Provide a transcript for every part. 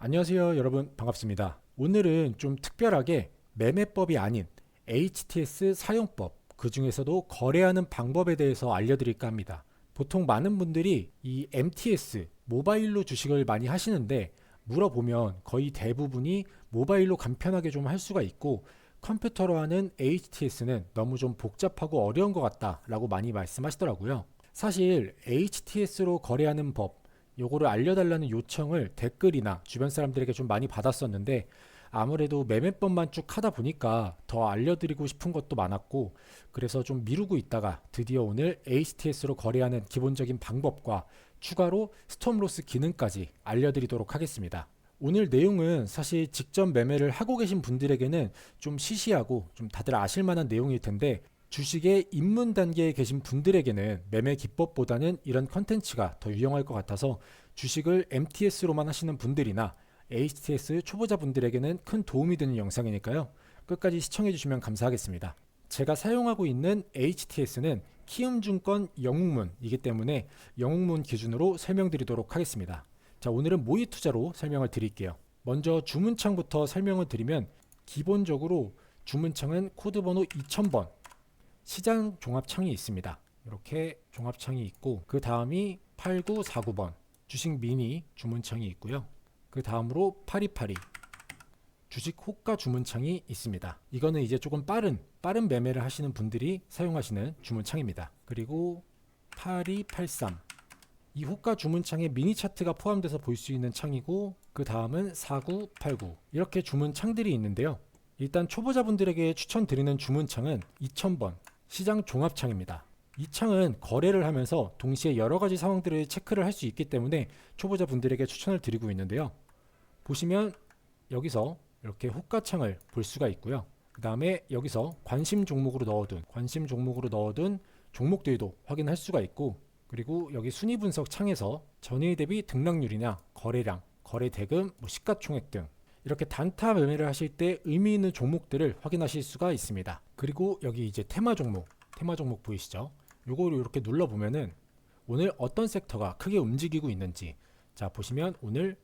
안녕하세요 여러분 반갑습니다. 오늘은 좀 특별하게 매매법이 아닌 HTS 사용법 그 중에서도 거래하는 방법에 대해서 알려드릴까 합니다. 보통 많은 분들이 이 MTS 모바일로 주식을 많이 하시는데 물어보면 거의 대부분이 모바일로 간편하게 좀 할 수가 있고 컴퓨터로 하는 HTS는 너무 좀 복잡하고 어려운 것 같다라고 많이 말씀하시더라고요. 사실 HTS로 거래하는 법 요거를 알려달라는 요청을 댓글이나 주변 사람들에게 좀 많이 받았었는데 아무래도 매매법만 쭉 하다 보니까 더 알려드리고 싶은 것도 많았고 그래서 좀 미루고 있다가 드디어 오늘 HTS로 거래하는 기본적인 방법과 추가로 스톰로스 기능까지 알려드리도록 하겠습니다. 오늘 내용은 사실 직접 매매를 하고 계신 분들에게는 좀 시시하고 좀 다들 아실 만한 내용일 텐데 주식의 입문 단계에 계신 분들에게는 매매 기법보다는 이런 컨텐츠가 더 유용할 것 같아서 주식을 MTS로만 하시는 분들이나 HTS 초보자분들에게는 큰 도움이 되는 영상이니까요. 끝까지 시청해 주시면 감사하겠습니다. 제가 사용하고 있는 HTS는 키움증권 영웅문이기 때문에 영웅문 기준으로 설명드리도록 하겠습니다. 자, 오늘은 모의 투자로 설명을 드릴게요. 먼저 주문창부터 설명을 드리면 기본적으로 주문창은 코드 번호 2000번 시장 종합창이 있습니다. 이렇게 종합창이 있고 그 다음이 8949번 주식 미니 주문창이 있고요. 그 다음으로 8282 주식 호가 주문창이 있습니다. 이거는 이제 조금 빠른 빠른 매매를 하시는 분들이 사용하시는 주문창입니다. 그리고 8283 이 호가 주문창에 미니 차트가 포함돼서 볼 수 있는 창이고 그 다음은 4989 이렇게 주문창들이 있는데요. 일단 초보자분들에게 추천드리는 주문창은 2000번 시장 종합창입니다. 이 창은 거래를 하면서 동시에 여러 가지 상황들을 체크를 할 수 있기 때문에 초보자 분들에게 추천을 드리고 있는데요. 보시면 여기서 이렇게 호가 창을 볼 수가 있고요. 그 다음에 여기서 관심 종목으로 넣어둔 관심 종목으로 넣어둔 종목들도 확인할 수가 있고 그리고 여기 순위 분석 창에서 전일 대비 등락률이나 거래량, 거래 대금, 뭐 시가총액 등 이렇게 단타 매매를 하실 때 의미 있는 종목들을 확인하실 수가 있습니다. 그리고 여기 이제 테마 종목, 테마 종목 보이시죠? 요거를 이렇게 눌러 보면은 오늘 어떤 섹터가 크게 움직이고 있는지 자 보시면 오늘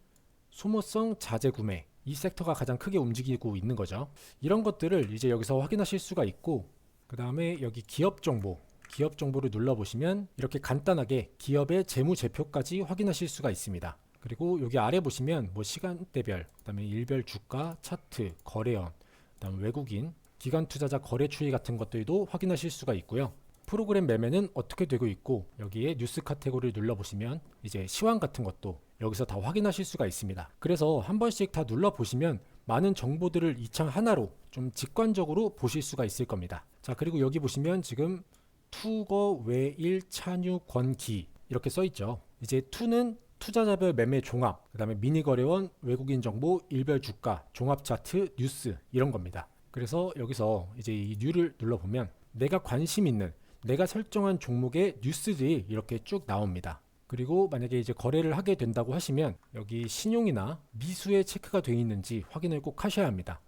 소모성 자재 구매 이 섹터가 가장 크게 움직이고 있는 거죠. 이런 것들을 이제 여기서 확인하실 수가 있고 그 다음에 여기 기업 정보 기업 정보를 눌러 보시면 이렇게 간단하게 기업의 재무 제표까지 확인하실 수가 있습니다. 그리고 여기 아래 보시면 뭐 시간대별, 그다음에 일별 주가, 차트, 거래원, 그다음 외국인, 기관 투자자 거래 추이 같은 것들도 확인하실 수가 있고요. 프로그램 매매는 어떻게 되고 있고 여기에 뉴스 카테고리를 눌러 보시면 이제 시황 같은 것도 여기서 다 확인하실 수가 있습니다. 그래서 한 번씩 다 눌러 보시면 많은 정보들을 이 창 하나로 좀 직관적으로 보실 수가 있을 겁니다. 자, 그리고 여기 보시면 지금 투거 외일 찬유 권기 이렇게 써 있죠. 이제 투는 투자자별 매매 종합, 그다음에 미니 거래원, 외국인 정보, 일별 주가, 종합 차트, 뉴스 이런 겁니다. 그래서 여기서 이제 이 뉴를 눌러 보면 내가 관심 있는 내가 설정한 종목의 뉴스들이 이렇게 쭉 나옵니다. 그리고 만약에 이제 거래를 하게 된다고 하시면 여기 신용이나 미수에 체크가 되어 있는지 확인을 꼭 하셔야 합니다.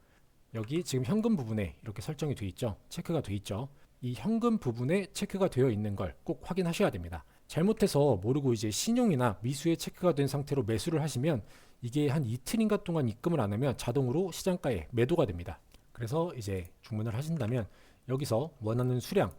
여기 지금 현금 부분에 이렇게 설정이 되어 있죠. 체크가 되어 있죠. 이 현금 부분에 체크가 되어 있는 걸 꼭 확인하셔야 됩니다. 잘못해서 모르고 이제 신용이나 미수에 체크가 된 상태로 매수를 하시면 이게 한 이틀인가 동안 입금을 안 하면 자동으로 시장가에 매도가 됩니다. 그래서 이제 주문을 하신다면 여기서 원하는 수량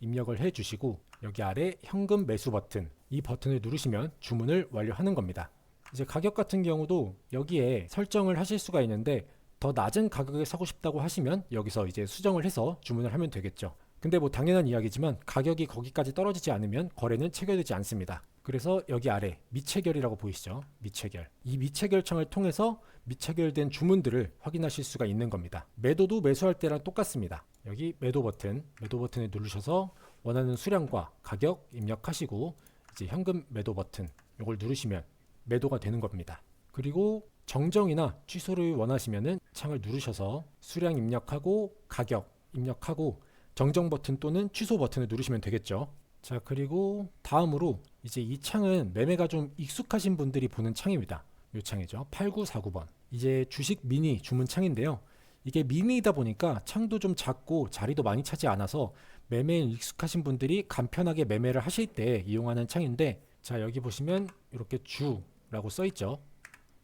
입력을 해 주시고 여기 아래 현금 매수 버튼 이 버튼을 누르시면 주문을 완료하는 겁니다. 이제 가격 같은 경우도 여기에 설정을 하실 수가 있는데 더 낮은 가격에 사고 싶다고 하시면 여기서 이제 수정을 해서 주문을 하면 되겠죠. 근데 뭐 당연한 이야기지만 가격이 거기까지 떨어지지 않으면 거래는 체결되지 않습니다. 그래서 여기 아래 미체결이라고 보이시죠? 미체결. 이 미체결 창을 통해서 미체결된 주문들을 확인하실 수가 있는 겁니다. 매도도 매수할 때랑 똑같습니다. 여기 매도 버튼, 매도 버튼을 누르셔서 원하는 수량과 가격 입력하시고 이제 현금 매도 버튼 이걸 누르시면 매도가 되는 겁니다. 그리고 정정이나 취소를 원하시면은 창을 누르셔서 수량 입력하고 가격 입력하고 정정 버튼 또는 취소 버튼을 누르시면 되겠죠. 자, 그리고 다음으로 이제 이 창은 매매가 좀 익숙하신 분들이 보는 창입니다. 이 창이죠. 8949번. 이제 주식 미니 주문 창인데요. 이게 미니이다 보니까 창도 좀 작고 자리도 많이 차지 않아서 매매에 익숙하신 분들이 간편하게 매매를 하실 때 이용하는 창인데 자, 여기 보시면 이렇게 주라고 써 있죠.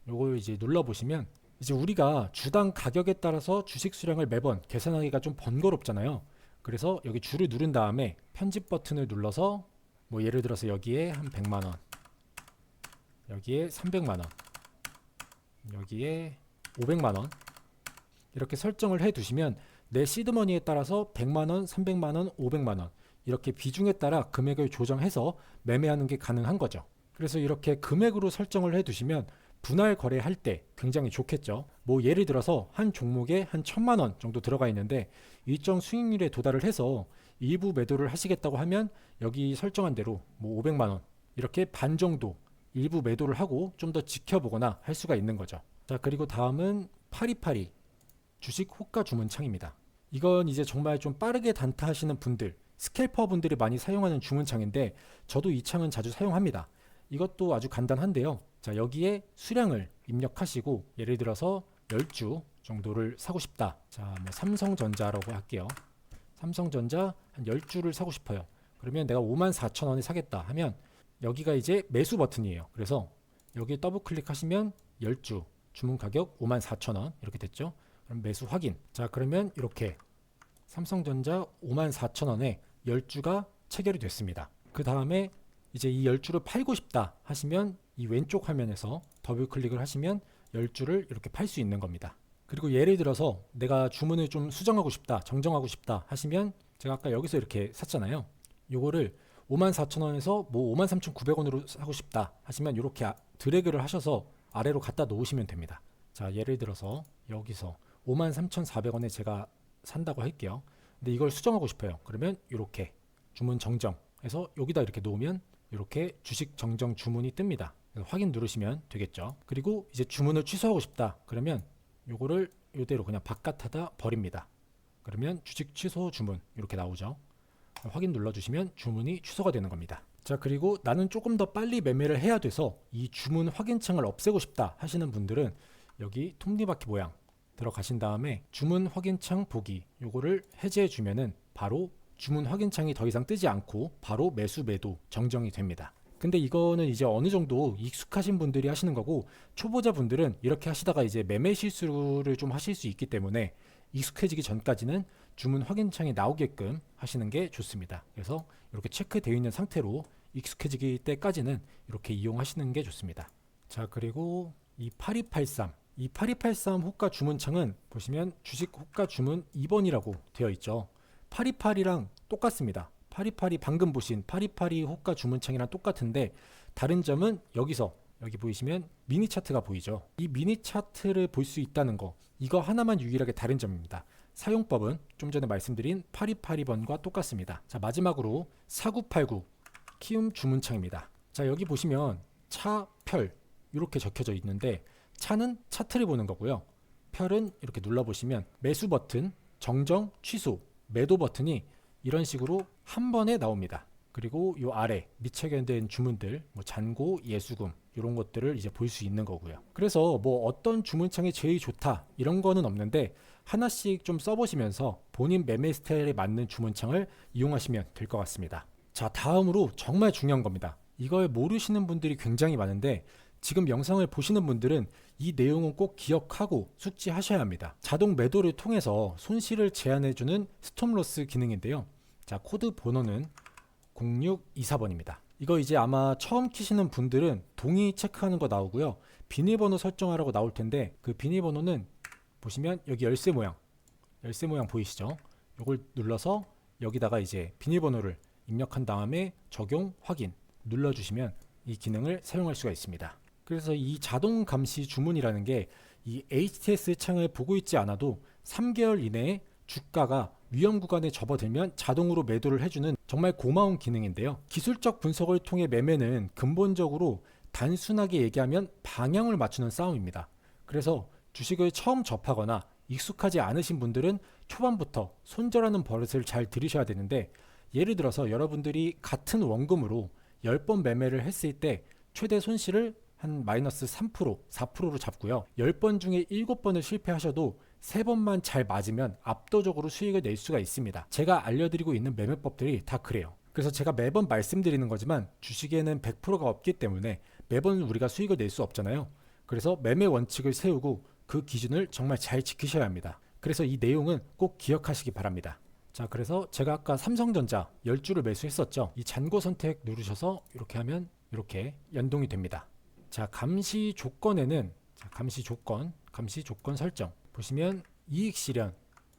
요거 이제 눌러 보시면 이제 우리가 주당 가격에 따라서 주식 수량을 매번 계산하기가 좀 번거롭잖아요. 그래서 여기 줄을 누른 다음에 편집 버튼을 눌러서 뭐 예를 들어서 여기에 한 100만 원, 여기에 300만 원, 여기에 500만 원 이렇게 설정을 해 두시면 내 시드머니에 따라서 100만 원, 300만 원, 500만 원 이렇게 비중에 따라 금액을 조정해서 매매하는 게 가능한 거죠. 그래서 이렇게 금액으로 설정을 해 두시면 분할 거래할 때 굉장히 좋겠죠. 뭐 예를 들어서 한 종목에 한 천만 원 정도 들어가 있는데 일정 수익률에 도달을 해서 일부 매도를 하시겠다고 하면 여기 설정한 대로 뭐 500만 원 이렇게 반 정도 일부 매도를 하고 좀 더 지켜보거나 할 수가 있는 거죠. 자, 그리고 다음은 파리파리 주식 호가 주문 창입니다. 이건 이제 정말 좀 빠르게 단타하시는 분들, 스캘퍼 분들이 많이 사용하는 주문 창인데 저도 이 창은 자주 사용합니다. 이것도 아주 간단한데요. 자, 여기에 수량을 입력하시고 예를 들어서 10주 정도를 사고 싶다. 자, 뭐 삼성전자라고 할게요. 삼성전자 한 10주를 사고 싶어요. 그러면 내가 54,000원에 사겠다 하면 여기가 이제 매수 버튼이에요. 그래서 여기 더블 클릭하시면 10주 주문 가격 54,000원 이렇게 됐죠. 그럼 매수 확인. 자, 그러면 이렇게 삼성전자 54,000원에 10주가 체결이 됐습니다. 그 다음에 이제 이 10주를 팔고 싶다 하시면 이 왼쪽 화면에서 더블 클릭을 하시면 10주를 이렇게 팔 수 있는 겁니다. 그리고 예를 들어서 내가 주문을 좀 수정하고 싶다, 정정하고 싶다 하시면 제가 아까 여기서 이렇게 샀잖아요. 요거를 54,000원에서 뭐 53,900원으로 사고 싶다 하시면 이렇게 아- 드래그를 하셔서 아래로 갖다 놓으시면 됩니다. 자, 예를 들어서 여기서 53,400원에 제가 산다고 할게요. 근데 이걸 수정하고 싶어요. 그러면 이렇게 주문 정정 해서 여기다 이렇게 놓으면 이렇게 주식 정정 주문이 뜹니다. 확인 누르시면 되겠죠. 그리고 이제 주문을 취소하고 싶다. 그러면 요거를 이대로 그냥 바깥에다 버립니다. 그러면 주식 취소 주문 이렇게 나오죠. 확인 눌러주시면 주문이 취소가 되는 겁니다. 자 그리고 나는 조금 더 빨리 매매를 해야 돼서 이 주문 확인창을 없애고 싶다 하시는 분들은 여기 톱니바퀴 모양 들어가신 다음에 주문 확인창 보기 요거를 해제해 주면은 바로 주문 확인창이 더 이상 뜨지 않고 바로 매수 매도 정정이 됩니다. 근데 이거는 이제 어느 정도 익숙하신 분들이 하시는 거고 초보자 분들은 이렇게 하시다가 이제 매매 실수를 좀 하실 수 있기 때문에 익숙해지기 전까지는 주문 확인창이 나오게끔 하시는 게 좋습니다. 그래서 이렇게 체크되어 있는 상태로 익숙해지기 때까지는 이렇게 이용하시는 게 좋습니다. 자, 그리고 이 8283, 이 8283 호가 주문창은 보시면 주식 호가 주문 2번이라고 되어 있죠. 828이랑 똑같습니다. 828이 방금 보신 828이 호가 주문창이랑 똑같은데 다른 점은 여기서 여기 보이시면 미니 차트가 보이죠. 이 미니 차트를 볼 수 있다는 거 이거 하나만 유일하게 다른 점입니다. 사용법은 좀 전에 말씀드린 8282번과 똑같습니다. 자 마지막으로 4989 키움 주문창입니다. 자 여기 보시면 차별 이렇게 적혀져 있는데 차는 차트를 보는 거고요. 별은 이렇게 눌러보시면 매수 버튼, 정정, 취소, 매도 버튼이 이런 식으로 한 번에 나옵니다. 그리고 요 아래 미체결된 주문들, 뭐 잔고, 예수금 이런 것들을 이제 볼 수 있는 거고요. 그래서 뭐 어떤 주문창이 제일 좋다 이런 거는 없는데 하나씩 좀 써보시면서 본인 매매 스타일에 맞는 주문창을 이용하시면 될 것 같습니다. 자 다음으로 정말 중요한 겁니다. 이걸 모르시는 분들이 굉장히 많은데 지금 영상을 보시는 분들은 이 내용은 꼭 기억하고 숙지하셔야 합니다. 자동 매도를 통해서 손실을 제한해주는 스톱로스 기능인데요. 자, 코드 번호는 0624번입니다. 이거 이제 아마 처음 키시는 분들은 동의 체크하는 거 나오고요. 비밀번호 설정하라고 나올 텐데 그 비밀번호는 보시면 여기 열쇠 모양, 열쇠 모양 보이시죠? 이걸 눌러서 여기다가 이제 비밀번호를 입력한 다음에 적용 확인 눌러주시면 이 기능을 사용할 수가 있습니다. 그래서 이 자동 감시 주문이라는 게 이 HTS 창을 보고 있지 않아도 3개월 이내에 주가가 위험 구간에 접어들면 자동으로 매도를 해주는 정말 고마운 기능인데요. 기술적 분석을 통해 매매는 근본적으로 단순하게 얘기하면 방향을 맞추는 싸움입니다. 그래서 주식을 처음 접하거나 익숙하지 않으신 분들은 초반부터 손절하는 버릇을 잘 들이셔야 되는데 예를 들어서 여러분들이 같은 원금으로 10번 매매를 했을 때 최대 손실을 한 마이너스 3%, 4%로 잡고요. 10번 중에 7번을 실패하셔도 3번만 잘 맞으면 압도적으로 수익을 낼 수가 있습니다. 제가 알려드리고 있는 매매법들이 다 그래요. 그래서 제가 매번 말씀드리는 거지만 주식에는 100%가 없기 때문에 매번 우리가 수익을 낼 수 없잖아요. 그래서 매매 원칙을 세우고 그 기준을 정말 잘 지키셔야 합니다. 그래서 이 내용은 꼭 기억하시기 바랍니다. 자, 그래서 제가 아까 삼성전자 10주를 매수했었죠. 이 잔고 선택 누르셔서 이렇게 하면 이렇게 연동이 됩니다. 자, 감시 조건에는 자, 감시 조건, 감시 조건 설정 보시면 이익 실현,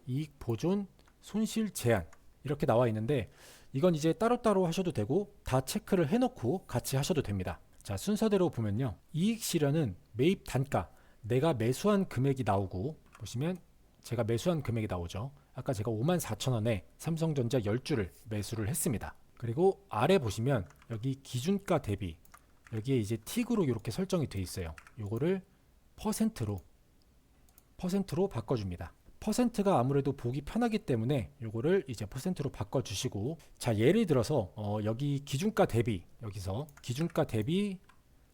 이익 보존, 손실 제한 이렇게 나와 있는데 이건 이제 따로따로 하셔도 되고 다 체크를 해놓고 같이 하셔도 됩니다. 자, 순서대로 보면요. 이익 실현은 매입 단가, 내가 매수한 금액이 나오고 보시면 제가 매수한 금액이 나오죠. 아까 제가 5만 4천 원에 삼성전자 10주를 매수를 했습니다. 그리고 아래 보시면 여기 기준가 대비 여기에 이제 틱으로 이렇게 설정이 돼 있어요. 요거를 퍼센트로 퍼센트로 바꿔줍니다. 퍼센트가 아무래도 보기 편하기 때문에 요거를 이제 퍼센트로 바꿔주시고 자 예를 들어서 어, 여기 기준가 대비 여기서 기준가 대비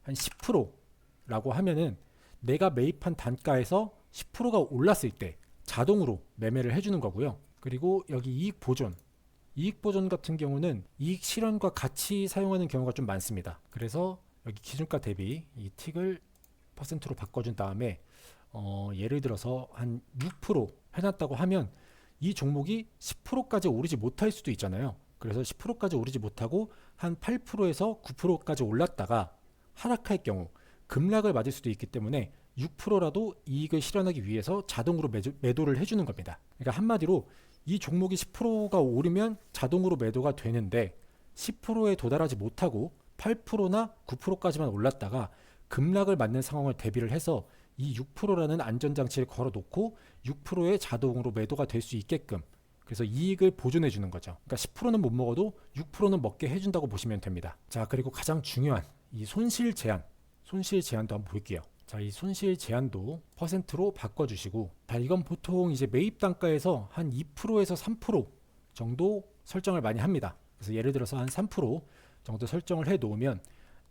한 10%라고 하면은 내가 매입한 단가에서 10%가 올랐을 때 자동으로 매매를 해주는 거고요. 그리고 여기 이익 보존 이익 보존 같은 경우는 이익 실현과 같이 사용하는 경우가 좀 많습니다. 그래서 여기 기준가 대비 이 틱을 퍼센트로 바꿔준 다음에 어, 예를 들어서 한 6% 해놨다고 하면 이 종목이 10%까지 오르지 못할 수도 있잖아요. 그래서 10%까지 오르지 못하고 한 8%에서 9%까지 올랐다가 하락할 경우 급락을 맞을 수도 있기 때문에 6%라도 이익을 실현하기 위해서 자동으로 매도, 매도를 해주는 겁니다. 그러니까 한마디로 이 종목이 10%가 오르면 자동으로 매도가 되는데 10%에 도달하지 못하고 8%나 9%까지만 올랐다가 급락을 맞는 상황을 대비를 해서 이 6%라는 안전장치를 걸어놓고 6%의 자동으로 매도가 될 수 있게끔 그래서 이익을 보존해 주는 거죠. 그러니까 10%는 못 먹어도 6%는 먹게 해준다고 보시면 됩니다. 자 그리고 가장 중요한 이 손실 제한, 손실 제한도 한번 볼게요. 자, 이 손실 제한도 퍼센트로 바꿔주시고, 자, 이건 보통 이제 매입 단가에서 한 2%에서 3% 정도 설정을 많이 합니다. 그래서 예를 들어서 한 3% 정도 설정을 해 놓으면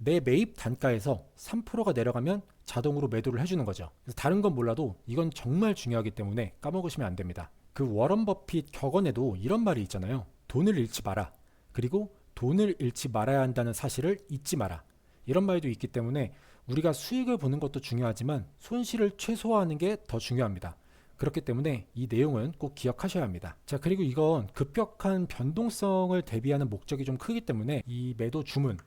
내 매입 단가에서 3%가 내려가면 자동으로 매도를 해주는 거죠. 그래서 다른 건 몰라도 이건 정말 중요하기 때문에 까먹으시면 안 됩니다. 그 워런 버핏 격언에도 이런 말이 있잖아요. 돈을 잃지 마라. 그리고 돈을 잃지 말아야 한다는 사실을 잊지 마라. 이런 말도 있기 때문에 우리가 수익을 보는 것도 중요하지만 손실을 최소화하는 게 더 중요합니다. 그렇기 때문에 이 내용은 꼭 기억하셔야 합니다. 자, 그리고 이건 급격한 변동성을 대비하는 목적이 좀 크기 때문에 이 매도 주문,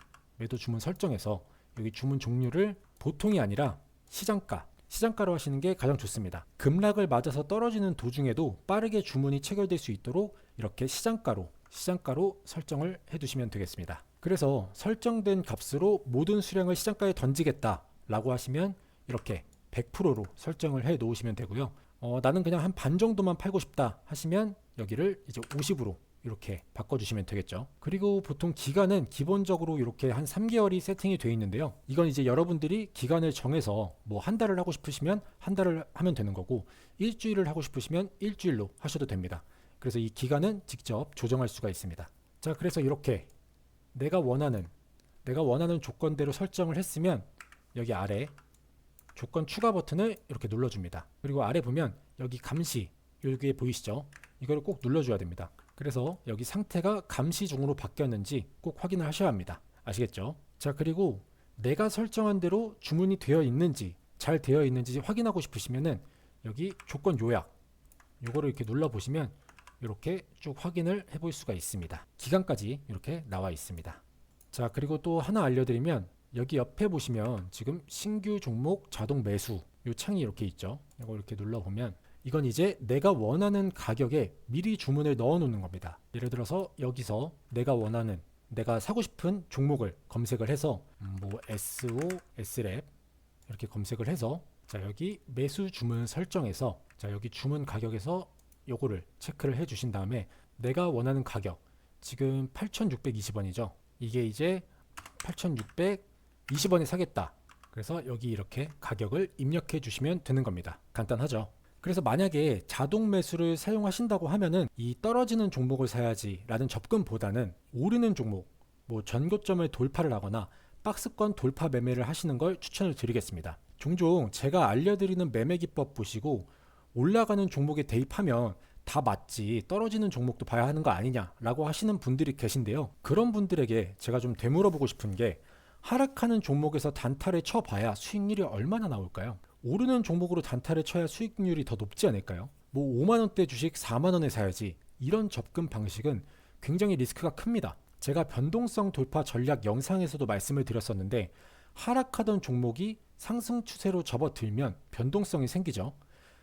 매도 주문 설정에서 여기 주문 종류를 보통이 아니라 시장가, 시장가로 하시는 게 가장 좋습니다. 급락을 맞아서 떨어지는 도중에도 빠르게 주문이 체결될 수 있도록 이렇게 시장가로, 시장가로 설정을 해 두시면 되겠습니다. 그래서 설정된 값으로 모든 수량을 시장가에 던지겠다 라고 하시면 이렇게 100%로 설정을 해 놓으시면 되고요. 어, 나는 그냥 한 반 정도만 팔고 싶다 하시면 여기를 이제 50으로 이렇게 바꿔주시면 되겠죠. 그리고 보통 기간은 기본적으로 이렇게 한 3개월이 세팅이 되어 있는데요. 이건 이제 여러분들이 기간을 정해서 뭐 한 달을 하고 싶으시면 한 달을 하면 되는 거고 일주일을 하고 싶으시면 일주일로 하셔도 됩니다. 그래서 이 기간은 직접 조정할 수가 있습니다. 자, 그래서 이렇게 내가 원하는 내가 원하는 조건대로 설정을 했으면 여기 아래 조건 추가 버튼을 이렇게 눌러줍니다. 그리고 아래 보면 여기 감시 여기에 보이시죠? 이거를 꼭 눌러줘야 됩니다. 그래서 여기 상태가 감시 중으로 바뀌었는지 꼭 확인을 하셔야 합니다. 아시겠죠? 자 그리고 내가 설정한 대로 주문이 되어 있는지 잘 되어 있는지 확인하고 싶으시면은 여기 조건 요약 요거를 이렇게 눌러 보시면 이렇게 쭉 확인을 해볼 수가 있습니다. 기간까지 이렇게 나와 있습니다. 자 그리고 또 하나 알려드리면 여기 옆에 보시면 지금 신규 종목 자동 매수 요 창이 이렇게 있죠. 이거 이렇게 눌러 보면 이건 이제 내가 원하는 가격에 미리 주문을 넣어 놓는 겁니다. 예를 들어서 여기서 내가 원하는 내가 사고 싶은 종목을 검색을 해서 음, 뭐 SO, S랩 이렇게 검색을 해서 자 여기 매수 주문 설정에서 자 여기 주문 가격에서 요거를 체크를 해 주신 다음에 내가 원하는 가격 지금 8,620원이죠. 이게 이제 8,620원에 사겠다. 그래서 여기 이렇게 가격을 입력해 주시면 되는 겁니다. 간단하죠. 그래서 만약에 자동 매수를 사용하신다고 하면은 이 떨어지는 종목을 사야지라는 접근보다는 오르는 종목, 뭐 전고점을 돌파를 하거나 박스권 돌파 매매를 하시는 걸 추천을 드리겠습니다. 종종 제가 알려드리는 매매 기법 보시고 올라가는 종목에 대입하면 다 맞지 떨어지는 종목도 봐야 하는 거 아니냐라고 하시는 분들이 계신데요. 그런 분들에게 제가 좀 되물어보고 싶은 게 하락하는 종목에서 단타를 쳐봐야 수익률이 얼마나 나올까요? 오르는 종목으로 단타를 쳐야 수익률이 더 높지 않을까요? 뭐 5만 원대 주식 4만 원에 사야지 이런 접근 방식은 굉장히 리스크가 큽니다. 제가 변동성 돌파 전략 영상에서도 말씀을 드렸었는데 하락하던 종목이 상승 추세로 접어들면 변동성이 생기죠.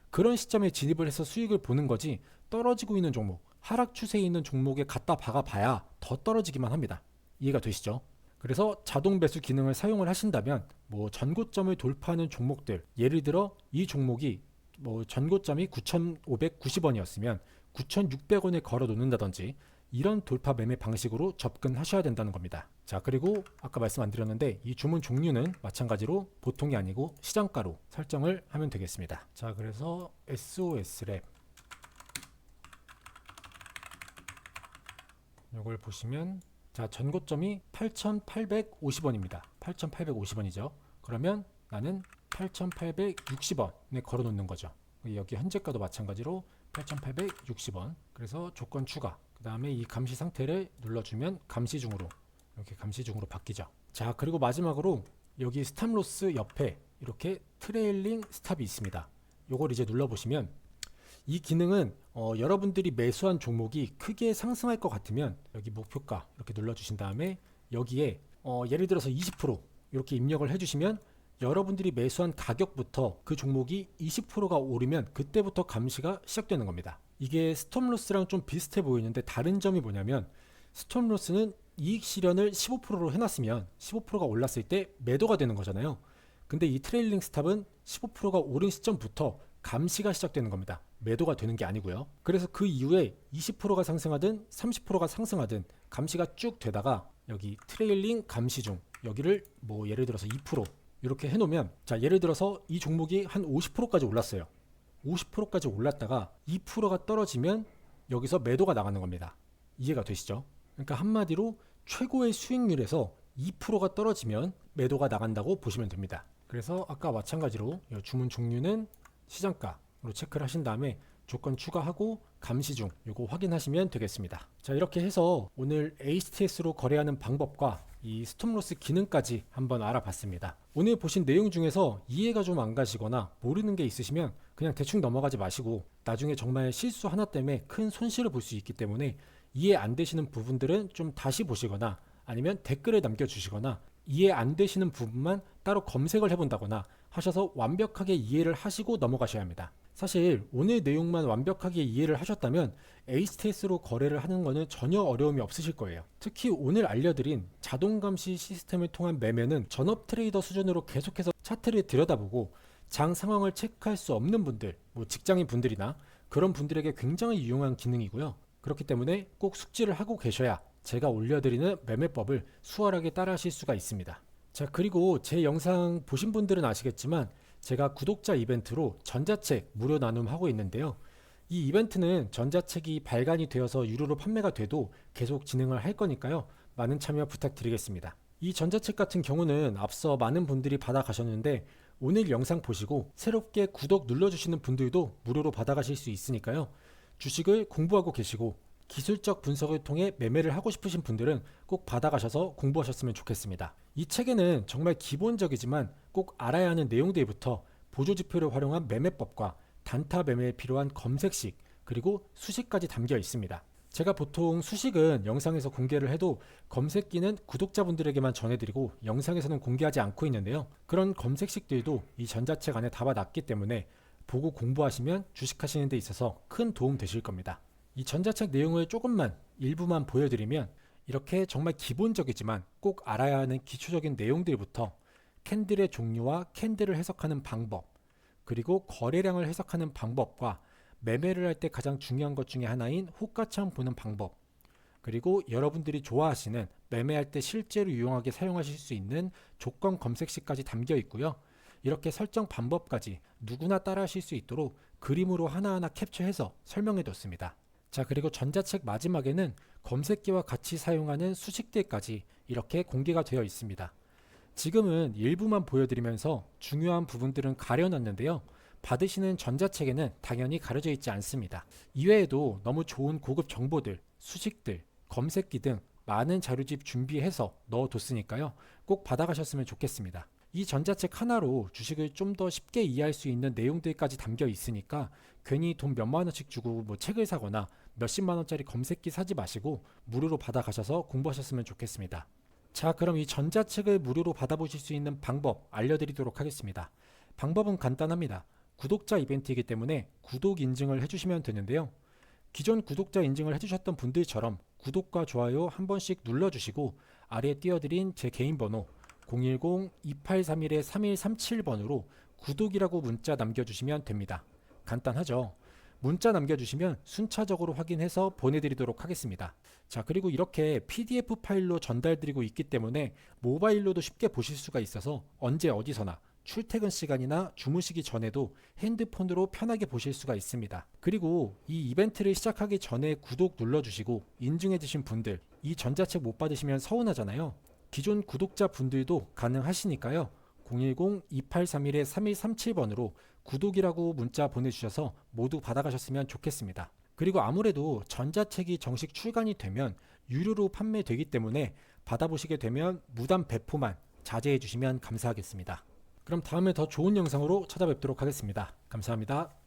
그런 시점에 진입을 해서 수익을 보는 거지 떨어지고 있는 종목, 하락 추세에 있는 종목에 갖다 박아 봐야 더 떨어지기만 합니다. 이해가 되시죠? 그래서 자동 매수 기능을 사용을 하신다면 뭐 전고점을 돌파하는 종목들 예를 들어 이 종목이 뭐 전고점이 9,590원이었으면 9,600원에 걸어 놓는다든지 이런 돌파 매매 방식으로 접근하셔야 된다는 겁니다. 자, 그리고 아까 말씀 안 드렸는데 이 주문 종류는 마찬가지로 보통이 아니고 시장가로 설정을 하면 되겠습니다. 자, 그래서 SOS랩 이걸 보시면 자, 전고점이 8,850원입니다. 8,850원이죠. 그러면 나는 8,860원에 걸어 놓는 거죠. 여기 현재가도 마찬가지로 8,860원. 그래서 조건 추가. 그 다음에 이 감시 상태를 눌러주면 감시 중으로 이렇게 감시 중으로 바뀌죠. 자, 그리고 마지막으로 여기 스탑로스 옆에 이렇게 트레일링 스탑이 있습니다. 요걸 이제 눌러보시면 이 기능은 어, 여러분들이 매수한 종목이 크게 상승할 것 같으면 여기 목표가 이렇게 눌러주신 다음에 여기에 어, 예를 들어서 20% 이렇게 입력을 해주시면 여러분들이 매수한 가격부터 그 종목이 20%가 오르면 그때부터 감시가 시작되는 겁니다. 이게 스톱로스랑 좀 비슷해 보이는데 다른 점이 뭐냐면 스톱로스는 이익 실현을 15%로 해놨으면 15%가 올랐을 때 매도가 되는 거잖아요. 근데 이 트레일링 스탑은 15%가 오른 시점부터 감시가 시작되는 겁니다. 매도가 되는 게 아니고요. 그래서 그 이후에 20%가 상승하든 30%가 상승하든 감시가 쭉 되다가 여기 트레일링 감시 중 여기를 뭐 예를 들어서 2% 이렇게 해놓으면 자 예를 들어서 이 종목이 한 50%까지 올랐어요. 50%까지 올랐다가 2%가 떨어지면 여기서 매도가 나가는 겁니다. 이해가 되시죠? 그러니까 한마디로 최고의 수익률에서 2%가 떨어지면 매도가 나간다고 보시면 됩니다. 그래서 아까 마찬가지로 이 주문 종류는 시장가로 체크를 하신 다음에 조건 추가하고 감시 중 요거 확인하시면 되겠습니다. 자 이렇게 해서 오늘 HTS로 거래하는 방법과 이 스톱로스 기능까지 한번 알아봤습니다. 오늘 보신 내용 중에서 이해가 좀 안 가시거나 모르는 게 있으시면 그냥 대충 넘어가지 마시고 나중에 정말 실수 하나 때문에 큰 손실을 볼 수 있기 때문에 이해 안 되시는 부분들은 좀 다시 보시거나 아니면 댓글에 남겨주시거나 이해 안 되시는 부분만 따로 검색을 해본다거나 하셔서 완벽하게 이해를 하시고 넘어가셔야 합니다. 사실 오늘 내용만 완벽하게 이해를 하셨다면 HTS로 거래를 하는 것은 전혀 어려움이 없으실 거예요. 특히 오늘 알려드린 자동 감시 시스템을 통한 매매는 전업 트레이더 수준으로 계속해서 차트를 들여다보고 장 상황을 체크할 수 없는 분들, 뭐 직장인 분들이나 그런 분들에게 굉장히 유용한 기능이고요. 그렇기 때문에 꼭 숙지를 하고 계셔야 제가 올려드리는 매매법을 수월하게 따라하실 수가 있습니다. 자, 그리고 제 영상 보신 분들은 아시겠지만 제가 구독자 이벤트로 전자책 무료 나눔하고 있는데요. 이 이벤트는 전자책이 발간이 되어서 유료로 판매가 돼도 계속 진행을 할 거니까요. 많은 참여 부탁드리겠습니다. 이 전자책 같은 경우는 앞서 많은 분들이 받아가셨는데 오늘 영상 보시고 새롭게 구독 눌러주시는 분들도 무료로 받아가실 수 있으니까요. 주식을 공부하고 계시고 기술적 분석을 통해 매매를 하고 싶으신 분들은 꼭 받아가셔서 공부하셨으면 좋겠습니다. 이 책에는 정말 기본적이지만 꼭 알아야 하는 내용들부터 보조지표를 활용한 매매법과 단타 매매에 필요한 검색식 그리고 수식까지 담겨 있습니다. 제가 보통 수식은 영상에서 공개를 해도 검색기는 구독자분들에게만 전해드리고 영상에서는 공개하지 않고 있는데요. 그런 검색식들도 이 전자책 안에 담아놨기 때문에 보고 공부하시면 주식하시는 데 있어서 큰 도움 되실 겁니다. 이 전자책 내용을 조금만 일부만 보여드리면 이렇게 정말 기본적이지만 꼭 알아야 하는 기초적인 내용들부터 캔들의 종류와 캔들을 해석하는 방법, 그리고 거래량을 해석하는 방법과 매매를 할 때 가장 중요한 것 중에 하나인 호가창 보는 방법, 그리고 여러분들이 좋아하시는 매매할 때 실제로 유용하게 사용하실 수 있는 조건 검색식까지 담겨 있고요. 이렇게 설정 방법까지 누구나 따라 하실 수 있도록 그림으로 하나하나 캡처해서 설명해 뒀습니다. 자, 그리고 전자책 마지막에는 검색기와 같이 사용하는 수식들까지 이렇게 공개가 되어 있습니다. 지금은 일부만 보여드리면서 중요한 부분들은 가려놨는데요. 받으시는 전자책에는 당연히 가려져 있지 않습니다. 이외에도 너무 좋은 고급 정보들, 수식들, 검색기 등 많은 자료집 준비해서 넣어뒀으니까요. 꼭 받아가셨으면 좋겠습니다. 이 전자책 하나로 주식을 좀 더 쉽게 이해할 수 있는 내용들까지 담겨 있으니까 괜히 돈 몇만 원씩 주고 뭐 책을 사거나 몇십만 원짜리 검색기 사지 마시고 무료로 받아가셔서 공부하셨으면 좋겠습니다. 자, 그럼 이 전자책을 무료로 받아보실 수 있는 방법 알려드리도록 하겠습니다. 방법은 간단합니다. 구독자 이벤트이기 때문에 구독 인증을 해주시면 되는데요. 기존 구독자 인증을 해주셨던 분들처럼 구독과 좋아요 한 번씩 눌러주시고 아래에 띄워드린 제 개인 번호 010-2831-3137번으로 구독이라고 문자 남겨주시면 됩니다. 간단하죠? 문자 남겨주시면 순차적으로 확인해서 보내드리도록 하겠습니다. 자, 그리고 이렇게 PDF 파일로 전달드리고 있기 때문에 모바일로도 쉽게 보실 수가 있어서 언제 어디서나 출퇴근 시간이나 주무시기 전에도 핸드폰으로 편하게 보실 수가 있습니다. 그리고 이 이벤트를 시작하기 전에 구독 눌러주시고 인증해주신 분들, 이 전자책 못 받으시면 서운하잖아요. 기존 구독자 분들도 가능하시니까요. 010-2831-3137번으로 구독이라고 문자 보내주셔서 모두 받아가셨으면 좋겠습니다. 그리고 아무래도 전자책이 정식 출간이 되면 유료로 판매되기 때문에 받아보시게 되면 무단 배포만 자제해 주시면 감사하겠습니다. 그럼 다음에 더 좋은 영상으로 찾아뵙도록 하겠습니다. 감사합니다.